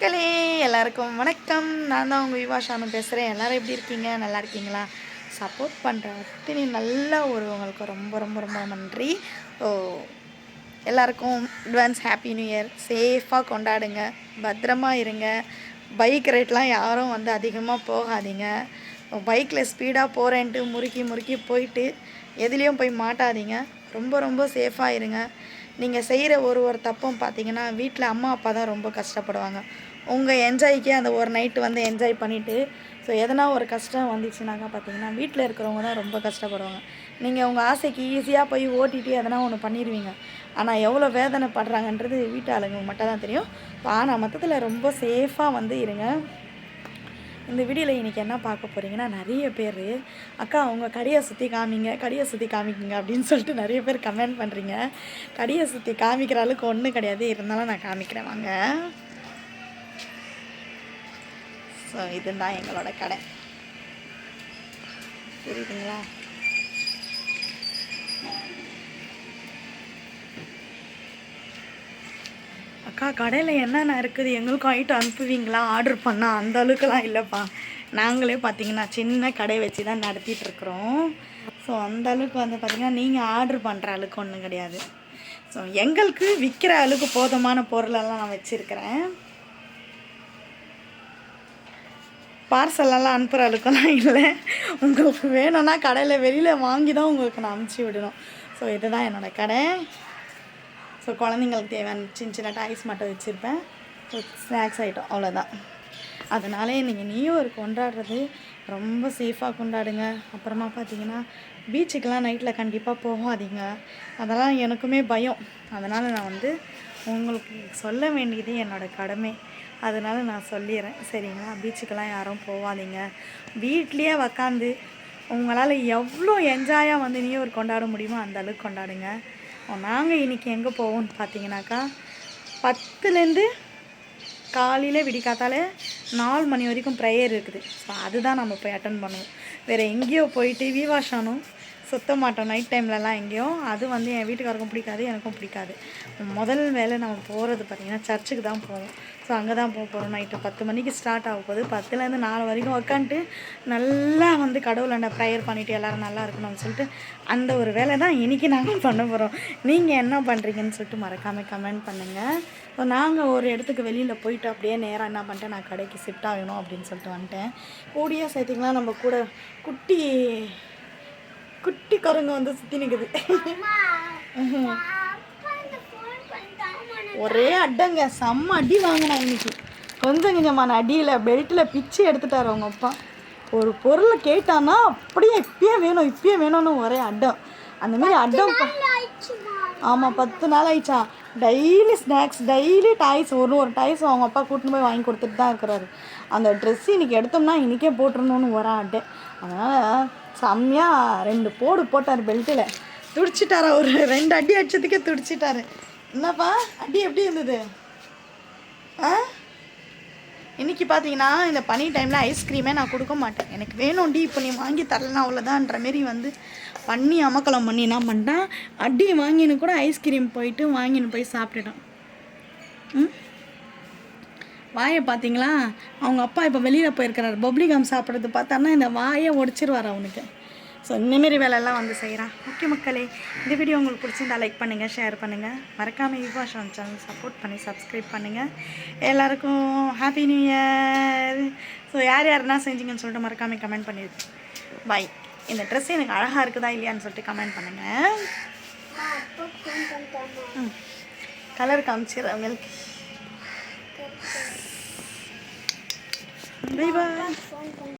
மக்களே எல்லாருக்கும் வணக்கம். நான் தான் உங்கள் விவாஷானு பேசுகிறேன் எல்லோரும் எப்படி இருக்கீங்க? நல்லா இருக்கீங்களா? சப்போர்ட் பண்ணுற அத்தனை நல்ல ஒருவங்களுக்கு ரொம்ப ரொம்ப ரொம்ப நன்றி. ஓ எல்லாருக்கும் அட்வான்ஸ் ஹாப்பி நியூ இயர் சேஃபாக கொண்டாடுங்க. பத்திரமா இருங்க. பைக் ரேட்லாம் யாரும் வந்து அதிகமாக போகாதீங்க. பைக்கில் ஸ்பீடாக போகிறேன்ட்டு முறுக்கி முறுக்கி போயிட்டு எதுலேயும் போய் மாட்டாதீங்க. ரொம்ப ரொம்ப சேஃபாக இருங்க. நீங்கள் செய்கிற ஒரு ஒரு தப்பும் பார்த்தீங்கன்னா வீட்டில் அம்மா அப்பா தான் ரொம்ப கஷ்டப்படுவாங்க. உங்கள் என்ஜாய்க்கே அந்த ஒரு நைட்டு வந்து என்ஜாய் பண்ணிவிட்டு ஸோ எதனா ஒரு கஷ்டம் வந்துச்சுனாக்கா பார்த்தீங்கன்னா வீட்டில் இருக்கிறவங்க தான் ரொம்ப கஷ்டப்படுவாங்க. நீங்கள் உங்கள் ஆசைக்கு ஈஸியாக போய் ஓட்டிகிட்டு எதனா ஒன்று பண்ணிடுவீங்க ஆனால் எவ்வளோ வேதனை படுறாங்கன்றது வீட்டு ஆளுங்க மட்டும் தான் தெரியும். ஆனால் மொத்தத்தில் ரொம்ப சேஃபாக வந்து இருங்க. இந்த வீடியோவில் இன்றைக்கி என்ன பார்க்க போகிறீங்கன்னா நிறைய பேர் அக்கா உங்கள் கடையை சுற்றி காமிங்க கடையை சுற்றி காமிக்குங்க அப்படின்னு சொல்லிட்டு நிறைய பேர் கமெண்ட் பண்ணுறீங்க கடையை சுற்றி காமிக்கிற அளவுக்கு ஒன்றும் கிடையாது. இருந்தாலும் நான் காமிக்கிறேன் வாங்க. ஸோ இதுதான் எங்களோட கடை. புரியுதுங்களா? அக்கா கடையில் என்னென்ன இருக்குது? எங்களுக்கும் ஐட்டம் அனுப்புவீங்களா? ஆர்டர் பண்ணால் அந்த அளவுக்குலாம் இல்லைப்பா. நாங்களே பார்த்தீங்கன்னா சின்ன கடை வச்சு தான் நடத்திட்டுருக்குறோம் ஸோ அந்த அளவுக்கு வந்து பார்த்திங்கன்னா நீங்கள் ஆர்டர் பண்ணுற அளவுக்கு ஒன்றும் கிடையாது. ஸோ எங்களுக்கு விற்கிற அளவுக்கு போதுமான பொருளெல்லாம் நான் வச்சுருக்கிறேன். பார்சலெல்லாம் அனுப்புகிற அளவுக்குலாம் இல்லை. உங்களுக்கு வேணும்னா கடையில் வெளியில் வாங்கி தான் உங்களுக்கு நான் அனுப்பிச்சி விடணும். ஸோ இதுதான் என்னோடய கடை. ஸோ குழந்தைங்களுக்கு தேவையான சின்ன சின்ன டாய்ஸ் மட்டும் வச்சுருப்பேன். ஸோ ஸ்நாக்ஸ் ஐட்டம் அவ்வளோதான் அதனாலே நீங்கள் நியூ இயர் கொண்டாடுறது ரொம்ப சேஃபாக கொண்டாடுங்க. அப்புறமா பார்த்தீங்கன்னா பீச்சுக்கெலாம் நைட்டில் கண்டிப்பாக போகாதீங்க. அதெல்லாம் எனக்குமே பயம். அதனால் நான் வந்து உங்களுக்கு சொல்ல வேண்டியது என்னோடய கடமை. அதனால் நான் சொல்லிடுறேன். சரிங்களா? பீச்சுக்கெல்லாம் யாரும் போகாதீங்க. வீட்லேயே உக்காந்து உங்களால் எவ்வளோ என்ஜாயாக வந்து நியூ இயர் கொண்டாட முடியுமோ அந்த அளவுக்கு கொண்டாடுங்க. நாங்கள் இன்றைக்கி எங்கே போவோம்னு பார்த்தீங்கன்னாக்கா பத்துலேருந்து காலையில் விடிக்காத்தால நாலு மணி வரைக்கும் ப்ரேயர் இருக்குது. ஸோ அதுதான் நம்ம போய் அட்டன் பண்ணுவோம். வேறு எங்கேயோ போயிட்டு விவாஷானும் சுத்த மாட்டோம் நைட் டைம்லலாம் எங்கேயும். அது வந்து என் வீட்டுக்காருக்கும் பிடிக்காது எனக்கும் பிடிக்காது. முதல் வேலை நம்ம போகிறது பார்த்திங்கன்னா சர்ச்சுக்கு தான் போவோம். ஸோ அங்கே தான் போக போகிறோம் நைட்டு பத்து மணிக்கு ஸ்டார்ட் ஆக போகுது. பத்துலேருந்து நாலு வரைக்கும் உக்காந்துட்டு நல்லா வந்து கடவுளாண்ட ப்ரேயர் பண்ணிவிட்டு எல்லோரும் நல்லா இருக்கணும்னு சொல்லிட்டு அந்த ஒரு வேலை தான் இன்றைக்கி நாங்கள் பண்ண போகிறோம் நீங்கள் என்ன பண்ணுறீங்கன்னு சொல்லிட்டு மறக்காமல் கமெண்ட் பண்ணுங்கள் ஸோ நாங்கள் ஒரு இடத்துக்கு வெளியில் போயிட்டு அப்படியே நேராக என்ன பண்ணிட்டேன் நான் கடைக்கு ஷிஃப்ட் ஆகணும் அப்படின்னு சொல்லிட்டு வந்துட்டேன். கூடிய சேர்த்திங்களாம் நம்ம கூட குட்டி குட்டி குரங்கு வந்து சுற்றி நிற்குது ஒரே அடங்க செம்ம அடி வாங்கினேன் இன்னைக்கு. கொஞ்சம் கொஞ்சமான அடியில் பெல்ட்டில் பிச்சு எடுத்துட்டார் அவங்க அப்பா. ஒரு பொருளை கேட்டான்னா அப்படியே இப்பயே வேணும் இப்பயே வேணும்னு ஒரே அடம். அந்த மாதிரி அடம் ஆமாம் பத்து நாள் ஆயிடுச்சா? டெய்லி ஸ்நாக்ஸ் டெய்லி டாய்ஸ் ஒரு ஒரு டாய்ஸ் அவங்க அப்பா கூட்டின்னு போய் வாங்கி கொடுத்துட்டு தான் இருக்கிறாரு. அந்த ட்ரெஸ் இன்றைக்கி எடுத்தோம்னா இன்றைக்கே போட்டுருணுன்னு வரா அட்டை அதனால் செம்மையாக ரெண்டு போடு போட்டார் பெல்ட்டில். துடிச்சிட்டாரா ஒரு ரெண்டு அடி அடித்ததுக்கே துடிச்சிட்டாரு. என்னப்பா அடி எப்படி இருந்தது? ஆ? இன்றைக்கி பார்த்தீங்கன்னா இந்த பனி டைமில் ஐஸ்கிரீமே நான் கொடுக்க மாட்டேன். எனக்கு வேணும்டி இப்போ நீ வாங்கி தரலனா அவ்வளோதான்ற மாரி வந்து பண்ணி அமக்கலம் பண்ணி என்ன பண்ணிட்டான்? அடி வாங்கின்னு கூட ஐஸ்கிரீம் போயிட்டு வாங்கின்னு போய் சாப்பிட்டுட்டான். ம்? வாயை பார்த்தீங்களா? அவங்க அப்பா இப்போ வெளியில் போயிருக்கிறார். பப்ளிகம் சாப்பிட்றது பார்த்தான்னா இந்த வாயை உடச்சிருவார் அவனுக்கு. ஸோ இந்தமாரி வேலையெல்லாம் வந்து செய்கிறான் ஓகே மக்களே இந்த வீடியோ உங்களுக்கு பிடிச்சிருந்தா லைக் பண்ணுங்கள் ஷேர் பண்ணுங்கள் மறக்காமல் யுவா ஷான் சேனல் சப்போர்ட் பண்ணி சப்ஸ்கிரைப் பண்ணுங்கள் எல்லாருக்கும் ஹாப்பி நியூ இயர் ஸோ யார் யாருன்னா செஞ்சீங்கன்னு சொல்லிட்டு மறக்காமல் கமெண்ட் பண்ணிடுது பாய் இந்த ட்ரெஸ் எனக்கு அழகாக இருக்குதா இல்லையான்னு சொல்லிட்டு கமெண்ட் பண்ணுங்கள் கலர் காமிச்சிடுறேன் உங்களுக்கு. Bye bye